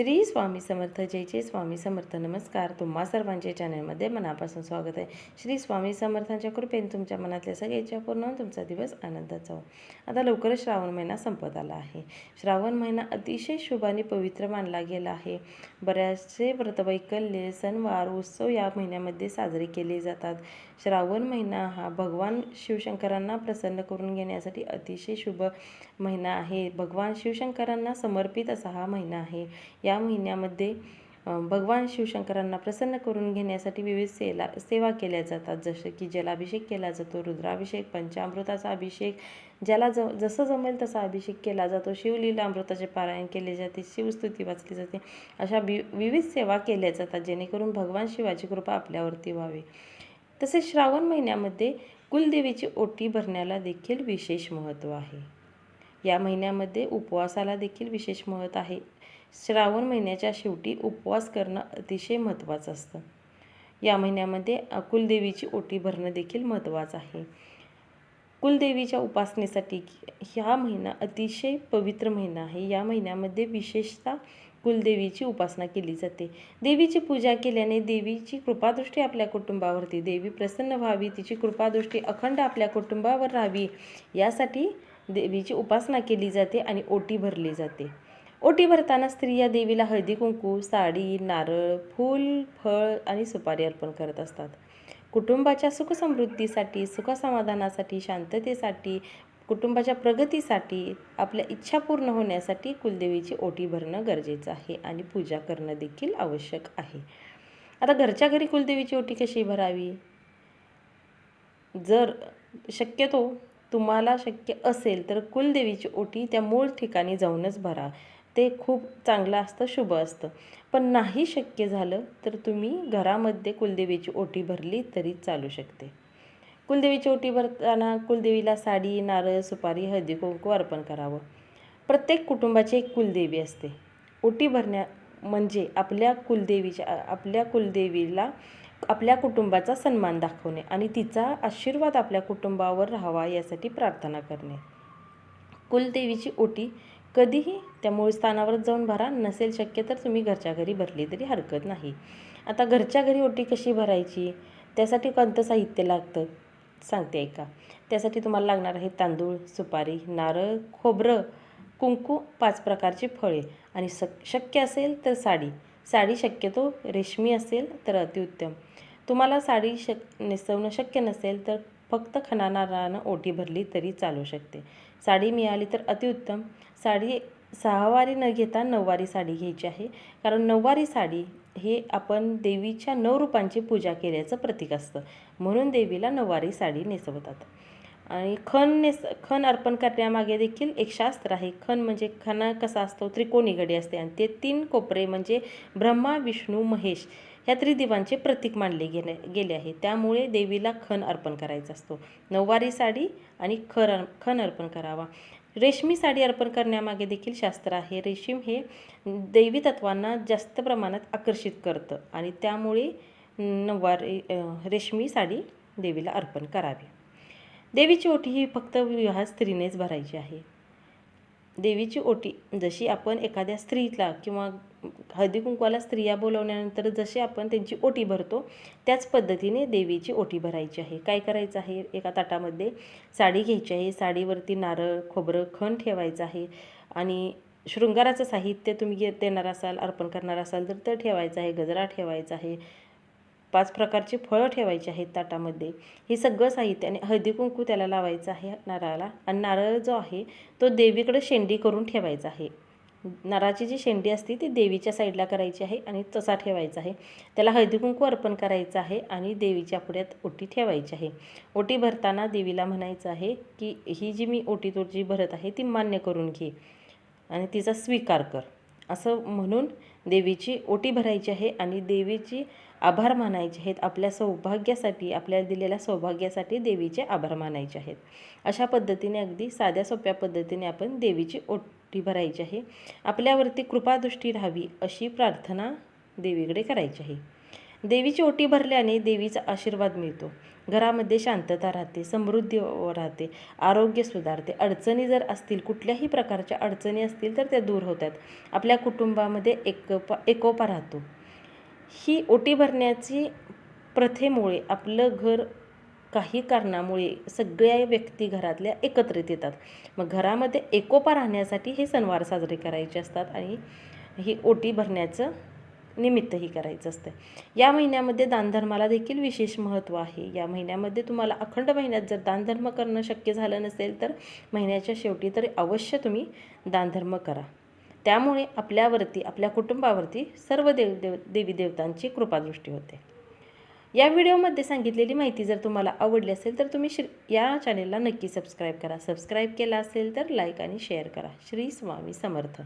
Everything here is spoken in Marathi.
श्री स्वामी समर्थ जय जय स्वामी समर्थ. नमस्कार. तुम्हा सर्वांच्या चॅनलमध्ये मनापासून स्वागत आहे. श्री स्वामी समर्थांच्या कृपेने तुमच्या मनातल्या सगळ्याच्या पूर्ण तुमचा दिवस आनंदात जाऊ आता लवकरच श्रावण महिना संपत आला आहे. श्रावण महिना अतिशय शुभ आणि पवित्र मानला गेला आहे. बऱ्याचसे व्रतवैकल्य सणवार उत्सव या महिन्यामध्ये साजरे केले जातात. श्रावण महिना हा भगवान शिवशंकरांना प्रसन्न करून घेण्यासाठी अतिशय शुभ महिना आहे. भगवान शिवशंकरांना समर्पित असा हा महिना आहे. या या महिन्यामध्ये भगवान शिवशंकरांना प्रसन्न करून घेण्यासाठी विविध सेला सेवा केल्या जातात. जसं की जलाभिषेक केला जातो रुद्राभिषेक पंचामृताचा अभिषेक ज्याला ज जसं जमेल तसा अभिषेक केला जातो. शिवलीला अमृताचे पारायण केले जाते शिवस्तुती वाचली जाते. अशा वि विविध सेवा केल्या जातात जेणेकरून भगवान शिवाची कृपा आपल्यावरती व्हावी. तसेच श्रावण महिन्यामध्ये कुलदेवीची ओटी भरण्याला देखील विशेष महत्त्व आहे. या महिन्यामध्ये उपवासाला देखील विशेष महत्त्व आहे. श्रावण महिन्याच्या शेवटी उपवास करणं अतिशय महत्त्वाचं असतं. या महिन्यामध्ये कुलदेवीची ओटी भरणं देखील महत्त्वाचं आहे. कुलदेवीच्या उपासनेसाठी ह्या महिना अतिशय पवित्र महिना आहे. या महिन्यामध्ये विशेषतः कुलदेवीची उपासना केली जाते. देवीची पूजा केल्याने देवीची कृपादृष्टी आपल्या कुटुंबावरती देवी प्रसन्न व्हावी तिची कृपादृष्टी अखंड आपल्या कुटुंबावर राहावी यासाठी देवीची उपासना केली जाते आणि ओटी भरली जाते. ओटी भरताना स्त्रिया देवीला हळदी कुंकू साडी नारळ फूल फळ आणि सुपारी अर्पण करत असतात. कुटुंबाच्या सुखसमृद्धीसाठी सुखसमाधानासाठी शांततेसाठी कुटुंबाच्या प्रगतीसाठी आपल्या इच्छा पूर्ण होण्यासाठी कुलदेवीची ओटी भरणं गरजेचं आहे आणि पूजा करणं देखील आवश्यक आहे. आता घरच्या घरी कुलदेवीची ओटी कशी भरावी? जर शक्यतो तुम्हाला शक्य असेल तर कुलदेवीची ओटी त्या मूळ ठिकाणी जाऊनच भरा. ते खूप चांगलं असतं शुभ असतं. पण नाही शक्य झालं तर तुम्ही घरामध्ये कुलदेवीची ओटी भरली तरी चालू शकते. कुलदेवीची ओटी भरताना कुलदेवीला साडी नारळ सुपारी हळदी कुंकू अर्पण करावं. प्रत्येक कुटुंबाची एक कुलदेवी असते. ओटी भरण्या म्हणजे आपल्या कुलदेवीच्या आपल्या कुलदेवीला आपल्या कुटुंबाचा सन्मान दाखवणे आणि तिचा आशीर्वाद आपल्या कुटुंबावर राहावा यासाठी प्रार्थना करणे. कुलदेवीची ओटी कधीही त्या मूळ स्थानावर जाऊन भरा नसेल शक्य तर तुम्ही घरच्या घरी भरली तरी हरकत नाही. आता घरच्या घरी ओटी कशी भरायची? त्यासाठी कोणतं साहित्य लागतं. सांगते ऐका. त्यासाठी तुम्हाला लागणार आहे तांदूळ सुपारी नारळ खोबरं कुंकू पाच प्रकारची फळे आणि सक शक्य असेल तर साडी. साडी शक्यतो रेशमी असेल तर अतिउत्तम. तुम्हाला साडी शक नेसवणं शक्य नसेल तर फक्त खणानारानं ओटी भरली तरी चालू शकते. साडी मिळाली तर अतिउत्तम. साडी सहावारी न घेता नऊवारी साडी घ्यायची आहे. कारण नऊवारी साडी हे आपण देवीच्या नऊ रूपांची पूजा केल्याचं प्रतीक असतं. म्हणून देवीला नऊवारी साडी नेसवतात. आणि खण नेस खण अर्पण करण्यामागे देखील एक शास्त्र आहे. खण म्हणजे खणा कसा असतो? त्रिकोणी गडी असते. आणि ते तीन कोपरे म्हणजे ब्रह्मा विष्णू महेश ह्या त्रिदेवांचे प्रतीक मानले गेले गेले आहे. त्यामुळे देवीला खण अर्पण करायचा असतो. नऊवारी साडी आणि खर खण अर्पण करावा. रेशमी साडी अर्पण करण्यामागे देखील शास्त्र आहे. रेशीम हे दैवी तत्वांना जास्त प्रमाणात आकर्षित करतं आणि त्यामुळे नऊवारी रेशमी साडी देवीला अर्पण करावी. देवीची ओटी ही फक्त विवाह स्त्रीनेच भरायची आहे. देवीची ओटी जशी आपण एखाद्या स्त्रीला किंवा हळदी कुंकवाला स्त्रिया बोलवल्यानंतर जसे आपण त्यांची ओटी भरतो त्याच पद्धतीने देवीची ओटी भरायची आहे. काय करायचं आहे? एका ताटामध्ये साडी घ्यायची आहे. साडीवरती नारळ खोबरं खण ठेवायचं आहे. आणि शृंगाराचं साहित्य तुम्ही देणार असाल अर्पण करणार असाल तर ते ठेवायचं आहे. गजरा ठेवायचा आहे. पाच प्रकारची फळं ठेवायची आहेत ताटामध्ये. हे सगळं साहित्य आणि हळदी कुंकू त्याला लावायचं आहे नारळाला. आणि नारळ जो आहे तो देवीकडे शेंडी करून ठेवायचा आहे. नारळाची जी शेंडी असते ती देवीच्या साईडला करायची आहे आणि तसा ठेवायचा आहे. त्याला हळदीकुंकू अर्पण करायचं आहे आणि देवीच्या पुढ्यात ओटी ठेवायची आहे. ओटी भरताना देवीला म्हणायचं आहे की ही जी मी ओटी तुझी भरत आहे ती मान्य करून घे आणि तिचा स्वीकार कर. असं म्हणून देवीची ओटी भरायची आहे आणि देवीची आभार मानायचे आहेत. आपल्या सौभाग्यासाठी आपल्याला दिलेल्या सौभाग्यासाठी देवीचे आभार मानायचे आहेत. अशा पद्धतीने अगदी साध्या सोप्या पद्धतीने आपण देवीची ओटी भरायची आहे. आपल्यावरती कृपादृष्टी राहावी अशी प्रार्थना देवीकडे करायची आहे. देवीची ओटी भरल्याने देवीचा आशीर्वाद मिळतो. घरामध्ये शांतता राहते समृद्धी राहते आरोग्य सुधारते. अडचणी जर असतील कुठल्याही प्रकारच्या अडचणी असतील तर त्या दूर होतात. आपल्या कुटुंबामध्ये एकोपा एकोपा राहतो. ही ओटी भरण्याची प्रथेमुळे आपलं घर काही कारणामुळे सगळ्या व्यक्ती घरातल्या एकत्रित येतात. मग घरामध्ये एकोपा राहण्यासाठी हे सणवार साजरे करायचे असतात आणि ही ओटी भरण्याचं निमित्तही करायचं असतं. या महिन्यामध्ये दानधर्माला देखील विशेष महत्त्व आहे. या महिन्यामध्ये तुम्हाला अखंड महिन्यात जर दानधर्म करणं शक्य झालं नसेल तर महिन्याच्या शेवटी तरी अवश्य तुम्ही दानधर्म करा. त्यामुळे आपल्यावरती आपल्या कुटुंबावरती सर्व देव देव देवी देवतांची कृपादृष्टी होते. या व्हिडिओमध्ये सांगितलेली माहिती जर तुम्हाला आवडली असेल तर तुम्ही श्री या चॅनेलला नक्की सबस्क्राईब करा. सबस्क्राईब केला असेल तर लाईक आणि शेअर करा. श्री स्वामी समर्थ.